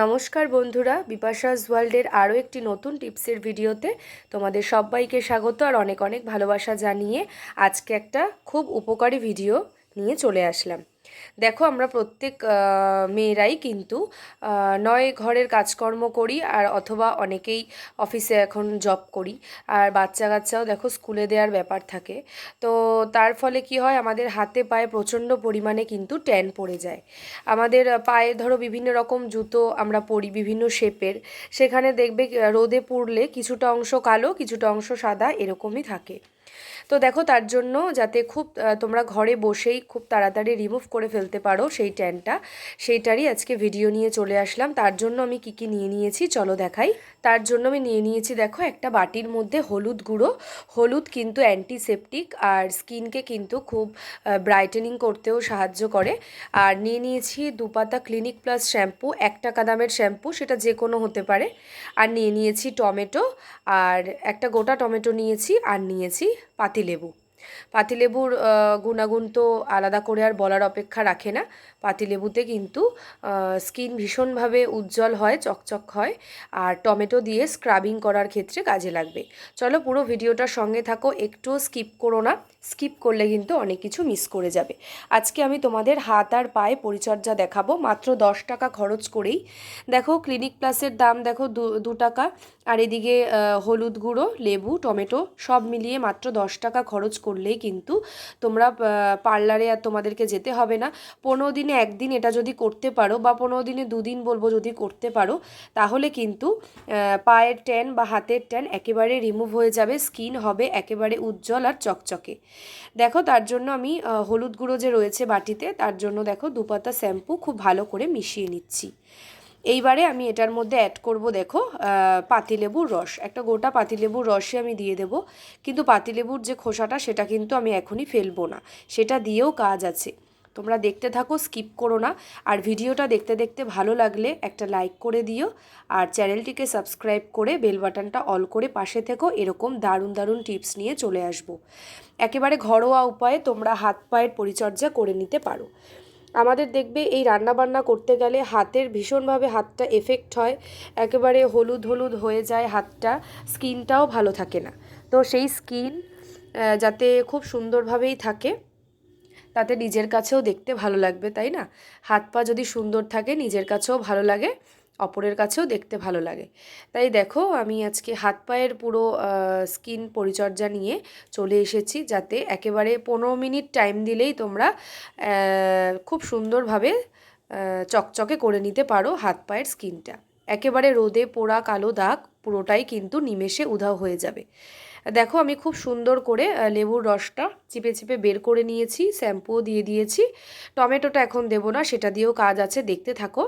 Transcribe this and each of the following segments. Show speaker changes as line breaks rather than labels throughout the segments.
নমস্কার বন্ধুরা, বিপাশাস ওয়ার্ল্ডের আরও একটি নতুন টিপসের ভিডিওতে তোমাদের সবাইকে স্বাগত আর অনেক অনেক ভালোবাসা জানিয়ে আজকে একটা খুব উপকারী ভিডিও নিয়ে চলে আসলাম। দেখো আমরা প্রত্যেক মেয়েরাই কিন্তু নয় ঘরের কাজকর্ম করি আর অথবা অনেকেই অফিসে এখন জব করি। আর বাচ্চা কাচ্চাও দেখো স্কুলে দেওয়ার ব্যাপার থাকে। তো তার ফলে কি হয়, আমাদের হাতে পায়ে প্রচণ্ড পরিমাণে কিন্তু ট্যান পড়ে যায়। আমাদের পায়ে ধরো বিভিন্ন রকম জুতো আমরা পরি বিভিন্ন শেপের সেখানে দেখবে রোদে পুড়লে কিছুটা অংশ কালো, কিছুটা অংশ সাদা এরকমই থাকে। তো দেখো তার জন্য যাতে খুব তোমরা ঘরে বসেই খুব তাড়াতাড়ি রিমুভ করে ফেলতে পারো সেই ট্যানটা। সেইটারই আজকে ভিডিও নিয়ে চলে আসলাম। তার জন্য আমি কি কি নিয়ে নিয়েছি চলো দেখাই। তার জন্য আমি নিয়ে নিয়েছি দেখো একটা বাটির মধ্যে হলুদ গুঁড়ো। হলুদ কিন্তু অ্যান্টিসেপটিক আর স্কিনকে কিন্তু খুব ব্রাইটেনিং করতেও সাহায্য করে। আর নিয়ে নিয়েছি দুপাতা ক্লিনিক প্লাস শ্যাম্পু এক টাকা দামের শ্যাম্পু সেটা যে কোনো হতে পারে। আর নিয়ে নিয়েছি টমেটো, আর একটা গোটা টমেটো নিয়েছি, আর নিয়েছি পাতিলেবু। পাতিলেবুর গুণাগুণ তো আলাদা করে আর বলার অপেক্ষা রাখে না। পাতিলেবুতে কিন্তু স্কিন ভীষণভাবে উজ্জ্বল হয়, চকচক হয়, আর টমেটো দিয়ে স্ক্রাবিং করার ক্ষেত্রে কাজে লাগবে। চলো পুরো ভিডিওটার সঙ্গে থাকো, একটুও স্কিপ করো না। স্কিপ করলে কিন্তু অনেক কিছু মিস করে যাবে। আজকে আমি তোমাদের হাত আর পায়ে পরিচর্যা দেখাবো, মাত্র দশ টাকা খরচ করেই। দেখো ক্লিনিক প্লাসের দাম দেখো, দু টাকা। আর এদিকে হলুদ গুঁড়ো, লেবু, টমেটো সব মিলিয়ে মাত্র দশ টাকা খরচ করলেই কিন্তু তোমরা পার্লারে আর তোমাদেরকে যেতে হবে না। পনেরো দিনে একদিন এটা যদি করতে পারো বা পনেরো দিনে দুদিন বলব যদি করতে পারো, তাহলে কিন্তু পায়ের ট্যান বা হাতের ট্যান একেবারে রিমুভ হয়ে যাবে স্কিন হবে একেবারে উজ্জ্বল আর চকচকে। দেখো, তার জন্য আমি হলুদ গুঁড়ো যে রয়েছে বাটিতে, তার জন্য দেখো দুপাতা শ্যাম্পু খুব ভালো করে মিশিয়ে নিচ্ছি। এইবারে আমি এটার মধ্যে অ্যাড করব দেখো পাতিলেবুর রস। একটা গোটা পাতিলেবুর রসই আমি দিয়ে দেব, কিন্তু পাতিলেবুর যে খোসাটা, সেটা কিন্তু আমি এখনই ফেলব না। সেটা দিয়েও কাজ আছে। তোমরা দেখতে থাকো স্কিপ করো না। আর ভিডিওটা দেখতে দেখতে ভালো লাগলে একটা লাইক করে দিও। আর চ্যানেলটিকে সাবস্ক্রাইব করে বেল বাটনটা অল করে পাশে থেকো। এরকম দারুণ দারুণ টিপস নিয়ে চলে আসব। একেবারে ঘরোয়া উপায়ে তোমরা হাত পায়ের পরিচর্যা করে নিতে পারো। আমাদের দেখবে এই রান্না বান্না করতে গেলে হাতের ভীষণভাবে হাতটা এফেক্ট হয়। একেবারে হলুদ হলুদ হয়ে যায় হাতটা। স্কিনটাও ভালো থাকে না। তো সেই স্কিন যাতে খুব সুন্দরভাবেই থাকে। তাতে নিজের কাছেও দেখতে ভালো লাগবে, তাই না? হাত পা যদি সুন্দর থাকে, নিজের কাছেও ভালো লাগে, অপরের কাছেও দেখতে ভালো লাগে। তাই দেখো, আমি আজকে হাত পায়ের পুরো স্কিন পরিচর্যা নিয়ে চলে এসেছি যাতে একেবারে পনেরো মিনিট টাইম দিলেই তোমরা খুব সুন্দরভাবে চকচকে করে নিতে পারো হাত পায়ের স্কিনটা। একেবারে রোদে পোড়া কালো দাগ পুরোটাই কিন্তু নিমেষে উধাও হয়ে যাবে। দেখো আমি খুব সুন্দর করে লেবুর রসটা চিপে চিপে বের করে নিয়েছি, শ্যাম্পুও দিয়ে দিয়েছি। টমেটোটা এখন দেবো না, সেটা দিয়েও কাজ আছে, দেখতে থাকো।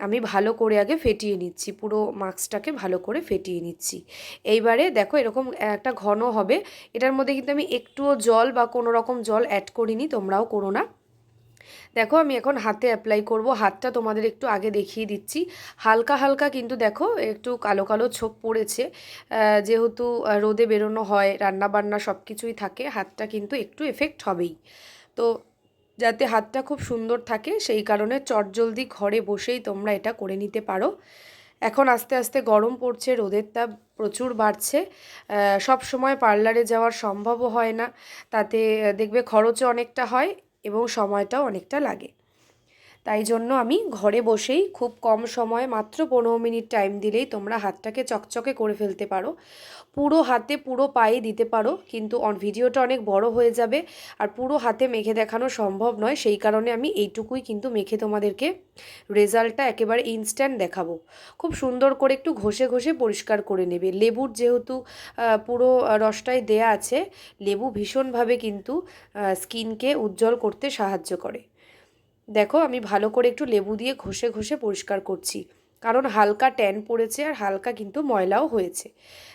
আমি ভালো করে আগে ফেটিয়ে নিচ্ছি, পুরো মাস্কটাকে ভালো করে ফেটিয়ে নিচ্ছি। এইবারে দেখো এরকম একটা ঘন হবে। এটার মধ্যে কিন্তু আমি একটুও জল বা কোনো রকম জল অ্যাড করিনি, তোমরাও করো না। দেখো, আমি এখন হাতে অ্যাপ্লাই করব। হাতটা তোমাদের একটু আগে দেখিয়ে দিচ্ছি। হালকা হালকা কিন্তু দেখো, একটু কালো কালো ছোপ পড়েছে। যেহেতু রোদে বেরোনো হয় রান্না বান্না সব কিছুই থাকে, হাতটা কিন্তু একটু এফেক্ট হবেই। তো যাতে হাতটা খুব সুন্দর থাকে, সেই কারণে চটজলদি ঘরে বসেই তোমরা এটা করে নিতে পারো। এখন আস্তে আস্তে গরম পড়ছে, রোদের তাপ প্রচুর বাড়ছে। সব সময় পার্লারে যাওয়ার সম্ভবও হয় না। তাতে দেখবে খরচও অনেকটা হয়। এবং সময়টাও অনেকটা লাগে। তাই জন্য আমি ঘরে বসেই খুব কম সময়ে মাত্র পনেরো মিনিট টাইম দিলেই তোমরা হাতটাকে চকচকে করে ফেলতে পারো। পুরো হাতে পুরো পায়ে দিতে পারো, কিন্তু ভিডিওটা অনেক বড় হয়ে যাবে আর পুরো হাতে মেখে দেখানো সম্ভব নয়। সেই কারণে আমি এইটুকুই কিন্তু মেখে তোমাদেরকে রেজাল্টটা একেবারে ইনস্ট্যান্ট দেখাবো। খুব সুন্দর করে একটু ঘষে ঘষে পরিষ্কার করে নেবে। লেবুর যেহেতু পুরো রসটাই দেয়া আছে, লেবু ভীষণভাবে কিন্তু স্কিনকে উজ্জ্বল করতে সাহায্য করে। দেখো, আমি ভালো করে একটু লেবু দিয়ে ঘষে ঘষে পরিষ্কার করছি। কারণ হালকা ট্যান পড়েছে আর হালকা কিন্তু ময়লাও হয়েছে।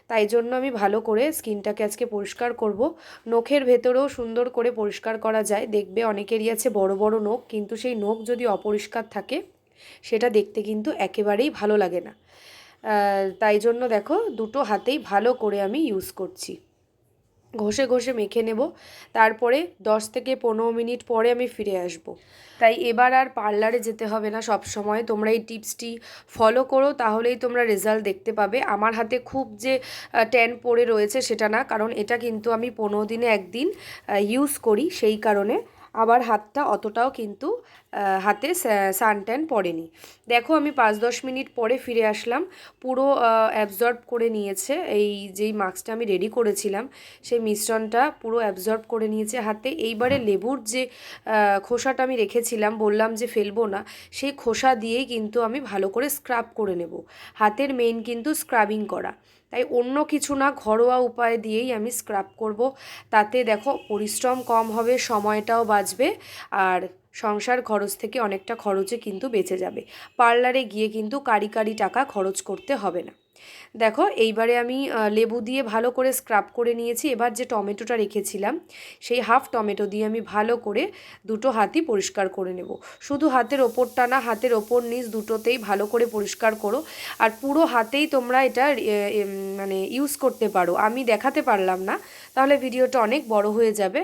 তাই জন্য আমি ভালো করে স্কিনটাকে আজকে পরিষ্কার করব। নখের ভেতরেও সুন্দর করে পরিষ্কার করা যায়। দেখবে অনেকেরই আছে বড় বড় নখ, কিন্তু সেই নখ যদি অপরিষ্কার থাকে, সেটা দেখতে কিন্তু একেবারেই ভালো লাগে না। তাই জন্য দেখো, দুটো হাতেই ভালো করে আমি ইউজ করছি। ঘষে ঘষে মেখে নেব। তারপরে দশ থেকে পনেরো মিনিট পরে আমি ফিরে আসব। তাই এবার আর পার্লারে যেতে হবে না সব সময় তোমরা এই টিপসটি ফলো করো, তাহলেই তোমরা রেজাল্ট দেখতে পাবে। আমার হাতে খুব যে ট্যান পড়ে রয়েছে সেটা না, কারণ এটা কিন্তু আমি পনেরো দিনে একদিন ইউজ করি, সেই কারণে আবার হাতটা অতটাও কিন্তু হাতে সানট্যান পড়েনি। দেখো আমি পাঁচ দশ মিনিট পরে ফিরে আসলাম। পুরো অ্যাবজর্ব করে নিয়েছে। এই যেই মাস্কটা আমি রেডি করেছিলাম, সেই মিশ্রণটা পুরো অ্যাবজর্ব করে নিয়েছে হাতে। এইবারে লেবুর যে খোসাটা আমি রেখেছিলাম, বললাম যে ফেলব না, সেই খোসা দিয়েই কিন্তু আমি ভালো করে স্ক্রাব করে নেব। হাতের মেইন কিন্তু স্ক্রাবিং করা। তাই অন্য কিছু না ঘরোয়া উপায় দিয়েই আমি স্ক্রাব করব। তাতে দেখো পরিশ্রম কম হবে, সময়টাও বাঁচবে আর সংসার খরচ থেকে অনেকটা খরচে কিন্তু বেঁচে যাবে। পার্লারে গিয়ে কিন্তু কারি কারি টাকা খরচ করতে হবে না। দেখো, এইবারে আমি লেবু দিয়ে ভালো করে স্ক্রাব করে নিয়েছি। এবার যে টমেটোটা রেখেছিলাম, সেই হাফ টমেটো দিয়ে আমি ভালো করে দুটো হাতই পরিষ্কার করে নেব। শুধু হাতের ওপরটা না, হাতের ওপর নিচ দুটোতেই ভালো করে পরিষ্কার করো। আর পুরো হাতেই তোমরা এটা মানে ইউজ করতে পারো। আমি দেখাতে পারলাম না, তাহলে ভিডিওটা অনেক বড় হয়ে যাবে।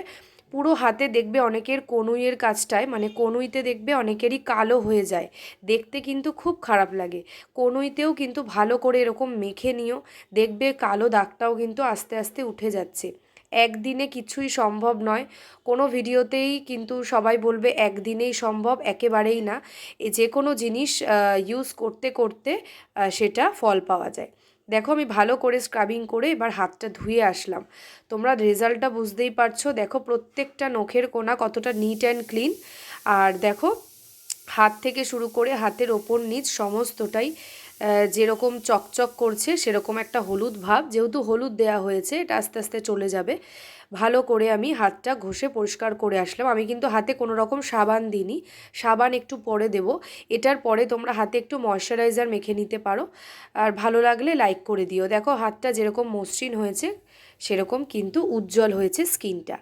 পুরো হাতে দেখবে অনেকের কনুইয়ের কাজটায় মানে কনুইতে দেখবে অনেকেরই কালো হয়ে যায়। দেখতে কিন্তু খুব খারাপ লাগে। কনুইতেও কিন্তু ভালো করে এরকম মেখে নিও। দেখবে কালো দাগটাও কিন্তু আস্তে আস্তে উঠে যাচ্ছে। একদিনে কিছুই সম্ভব নয়। কোনো ভিডিওতেই কিন্তু সবাই বলবে একদিনেই সম্ভব, একেবারেই না। যে কোনো জিনিস ইউজ করতে করতে সেটা ফল পাওয়া যায়। দেখো আমি ভালো করে স্ক্রাবিং করে এবার হাতটা ধুয়ে আসলাম। তোমরা রেজাল্টটা বুঝতেই পারছ। দেখো প্রত্যেকটা নখের কোনা কতটা নিট অ্যান্ড ক্লিন আর দেখো, হাত থেকে শুরু করে হাতের ওপর নিচ সমস্তটাই যেরকম চকচক করছে, সেরকম একটা হলুদ ভাব। যেহেতু হলুদ দেয়া হয়েছে, এটা আস্তে আস্তে চলে যাবে। ভালো করে আমি হাতটা ঘষে পরিষ্কার করে আসলাম। আমি কিন্তু হাতে কোনো রকম সাবান দিইনি। সাবান একটু পরে দেব। এটার পরে তোমরা হাতে একটু ময়শ্চারাইজার মেখে নিতে পারো। আর ভালো লাগলে লাইক করে দিও। দেখো, হাতটা যেরকম মসৃণ হয়েছে, সেরকম কিন্তু উজ্জ্বল হয়েছে স্কিনটা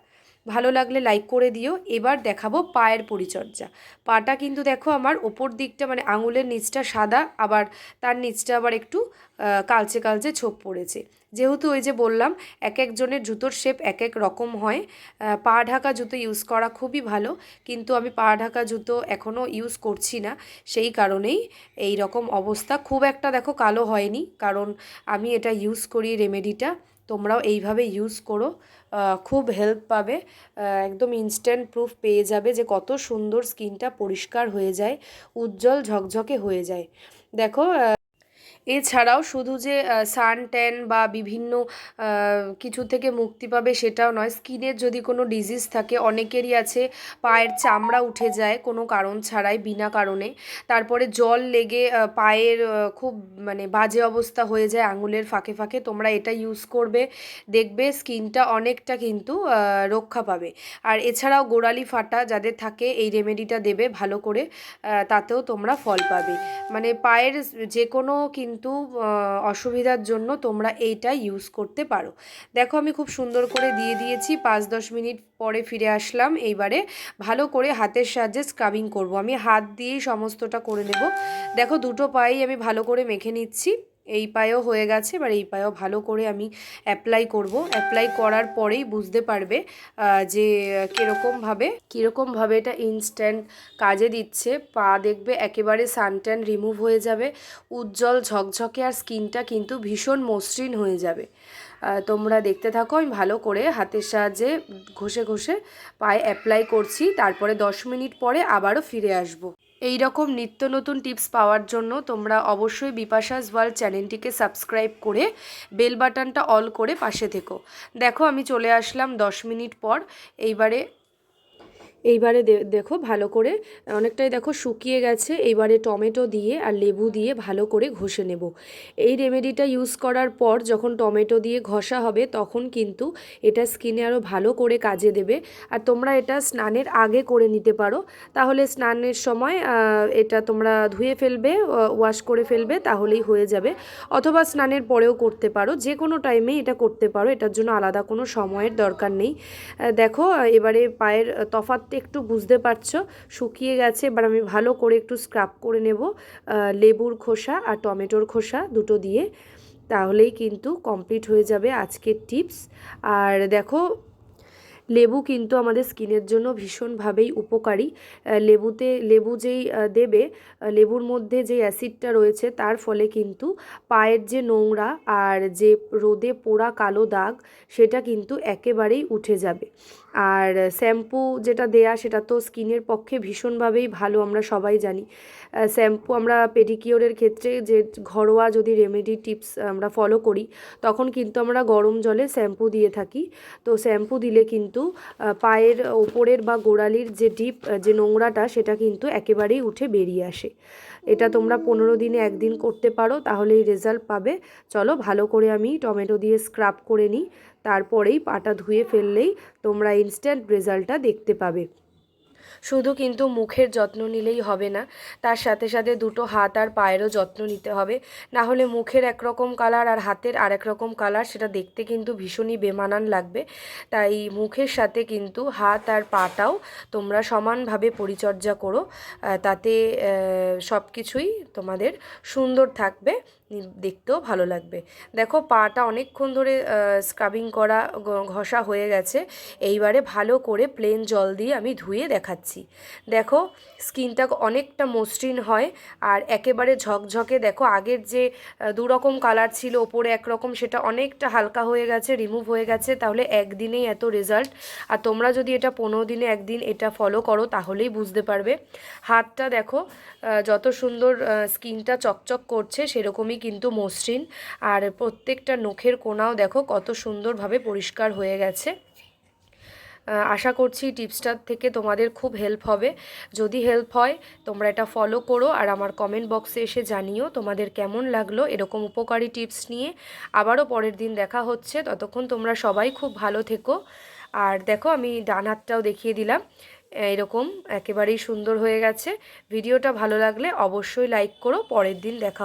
ভালো লাগলে লাইক করে দিও। এবার দেখাবো পায়ের পরিচর্যা। পাটা কিন্তু দেখো আমার ওপর দিকটা মানে আঙুলের নিচটা সাদা, আবার তার নিচটা আবার একটু কালচে কালচে ছোপ পড়েছে। যেহেতু ওই যে বললাম, এক একজনের জুতোর শেপ এক এক রকম হয়। পা ঢাকা জুতো ইউজ করা খুবই ভালো, কিন্তু আমি পা ঢাকা জুতো এখনও ইউজ করছি না। সেই কারণেই এই রকম অবস্থা। খুব একটা দেখো কালো হয়নি, কারণ আমি এটা ইউজ করি রেমেডিটা তোমরাও এইভাবে ইউজ করো। খুব হেল্প পাবে। একদম ইনস্ট্যান্ট প্রুফ পেয়ে যাবে যে কত সুন্দর স্কিনটা পরিষ্কার হয়ে যায়, উজ্জ্বল ঝকঝকে হয়ে যায়। দেখো এছাড়াও শুধু যে সান ট্যান বা বিভিন্ন কিছু থেকে মুক্তি পাবে সেটাও নয়। স্কিনের যদি কোনো ডিজিজ থাকে, অনেকেরই আছে, পায়ের চামড়া উঠে যায় কোনো কারণ ছাড়াই, বিনা কারণে। তারপরে জল লেগে পায়ের খুব মানে বাজে অবস্থা হয়ে যায় আঙুলের ফাঁকে ফাঁকে, তোমরা এটা ইউজ করবে। দেখবে স্কিনটা অনেকটা কিন্তু রক্ষা পাবে। আর এছাড়াও গোড়ালি ফাটা যাদের থাকে, এই রেমেডিটা দেবে ভালো করে তাতেও তোমরা ফল পাবে। মানে পায়ের যে কোনো কিন্তু কিন্তু অসুবিধার জন্য তোমরা এইটা ইউজ করতে পারো। দেখো আমি খুব সুন্দর করে দিয়ে দিয়েছি, পাঁচ দশ মিনিট পরে ফিরে আসলাম। এইবারে ভালো করে হাতের সাহায্যে স্ক্রাবিং করব। আমি হাত দিয়েই সমস্তটা করে নেব। দেখো দুটো পায়েই আমি ভালো করে মেখে নিচ্ছি। এই পায়েও হয়ে গেছে, এবার এই পায়েও ভালো করে আমি অ্যাপ্লাই করব। অ্যাপ্লাই করার পরেই বুঝতে পারবে যে কীরকমভাবে কীরকমভাবে এটা ইনস্ট্যান্ট কাজে দিচ্ছে। পা দেখবে একেবারে সানট্যান রিমুভ হয়ে যাবে, উজ্জ্বল ঝকঝকে আর স্কিনটা কিন্তু ভীষণ মসৃণ হয়ে যাবে। তোমরা দেখতে থাকো, আমি ভালো করে হাতের সাহায্যে ঘষে ঘষে পায়ে অ্যাপ্লাই করছি, তারপরে দশ মিনিট পরে আবারও ফিরে আসব। এই রকম নিত্য নতুন টিপস পাওয়ার জন্য তোমরা অবশ্যই বিপাশাস ওয়ার্ল্ড চ্যানেলটিকে সাবস্ক্রাইব করে বেল বাটনটা অল করে পাশে থেকো। দেখো, আমি চলে আসলাম দশ মিনিট পর। এইবারে এইবারে দেখো ভালো করে, অনেকটাই দেখো শুকিয়ে গেছে, এইবারে টমেটো দিয়ে আর লেবু দিয়ে ভালো করে ঘষে নেব। এই রেমেডিটা ইউজ করার পর যখন টমেটো দিয়ে ঘষা হবে, তখন কিন্তু এটা স্কিনে আরও ভালো করে কাজে দেবে। আর তোমরা এটা স্নানের আগে করে নিতে পারো। তাহলে স্নানের সময় এটা তোমরা ধুয়ে ফেলবে ওয়াশ করে ফেলবে, তাহলেই হয়ে যাবে। অথবা স্নানের পরেও করতে পারো যে কোনো টাইমেই এটা করতে পারো, এটার জন্য আলাদা কোনো সময়ের দরকার নেই। দেখো এবারে পায়ের তফাত একটু বুঝতে পারছ, শুকিয়ে গেছে, এবার আমি ভালো করে একটু স্ক্রাব করে নেব লেবুর খোসা আর টমেটোর খোসা দুটো দিয়ে, তাহলেই কিন্তু কমপ্লিট হয়ে যাবে আজকের টিপস আর দেখো লেবু কিন্তু আমাদের স্কিনের জন্য ভীষণভাবেই উপকারী। লেবুতে, লেবু যেই দেবে লেবুর মধ্যে যে অ্যাসিডটা রয়েছে তার ফলে কিন্তু পায়ের যে নোংরা আর যে রোদে পোড়া কালো দাগ সেটা কিন্তু একেবারেই উঠে যাবে। আর শ্যাম্পু যেটা দেয়া সেটা তো স্কিনের পক্ষে ভীষণভাবেই ভালো, আমরা সবাই জানি। শ্যাম্পু আমরা পেডিকিওরের ক্ষেত্রে যে ঘরোয়া যদি রেমেডি টিপস আমরা ফলো করি, তখন কিন্তু আমরা গরম জলে শ্যাম্পু দিয়ে থাকি। তো শ্যাম্পু দিলে কিন্তু আহ, পায়ের ওপরের বা গোড়ালির যে ডিপ যে নোংরাটা সেটা কিন্তু একেবারেই উঠে বেরিয়ে আসে। এটা তোমরা পনেরো দিনে একদিন করতে পারো তাহলেই রেজাল্ট পাবে। চলো ভালো করে আমি টমেটো দিয়ে স্ক্রাব করে নিই তারপরেই পাটা ধুয়ে ফেললেই তোমরা ইনস্ট্যান্ট রেজাল্টটা দেখতে পাবে। শুধু কিন্তু মুখের যত্ন নিলেই হবে না। তার সাথে সাথে দুটো হাত আর পায়েরও যত্ন নিতে হবে। না হলে মুখের একরকম কালার আর হাতের আরেক রকম কালার সেটা দেখতে কিন্তু ভীষণই বেমানান লাগবে। তাই মুখের সাথে কিন্তু হাত আর পাটাও তোমরা সমানভাবে পরিচর্যা করো। তাতে সব কিছুই তোমাদের সুন্দর থাকবে। দেখতেও ভালো লাগবে। দেখো পাটা অনেকক্ষণ ধরে স্ক্রাবিং করা ঘষা হয়ে গেছে। এইবারে ভালো করে প্লেন জল দিয়ে আমি ধুয়ে দেখাচ্ছি। দেখো স্কিনটা অনেকটা মসৃণ হয় আর একেবারে ঝকঝকে। দেখো আগের যে দুরকম কালার ছিল, ওপরে একরকম, সেটা অনেকটা হালকা হয়ে গেছে রিমুভ হয়ে গেছে। তাহলে একদিনেই এত রেজাল্ট আর তোমরা যদি এটা পনেরো দিনে একদিন এটা ফলো করো, তাহলেই বুঝতে পারবে। হাতটা দেখো যত সুন্দর স্কিনটা চকচক করছে, সেরকমই কিন্তু মসৃণ। আর প্রত্যেকটা নখের কোনাও দেখো কত সুন্দরভাবে পরিষ্কার হয়ে গেছে। আশা করছি টিপসটার থেকে তোমাদের খুব হেল্প হবে। যদি হেল্প হয়, তোমরা এটা ফলো করো আর আমার কমেন্ট বক্সে এসে জানিও তোমাদের কেমন লাগল এরকম উপকারী টিপস নিয়ে। আবারও পরের দিন দেখা হচ্ছে। ততক্ষণ তোমরা সবাই খুব ভালো থেকো। আর দেখো, আমি ডান হাতটাও দেখিয়ে দিলাম। এরকম একেবারেই সুন্দর হয়ে গেছে। ভিডিওটা ভালো লাগলে অবশ্যই লাইক করো। পরের দিন দেখা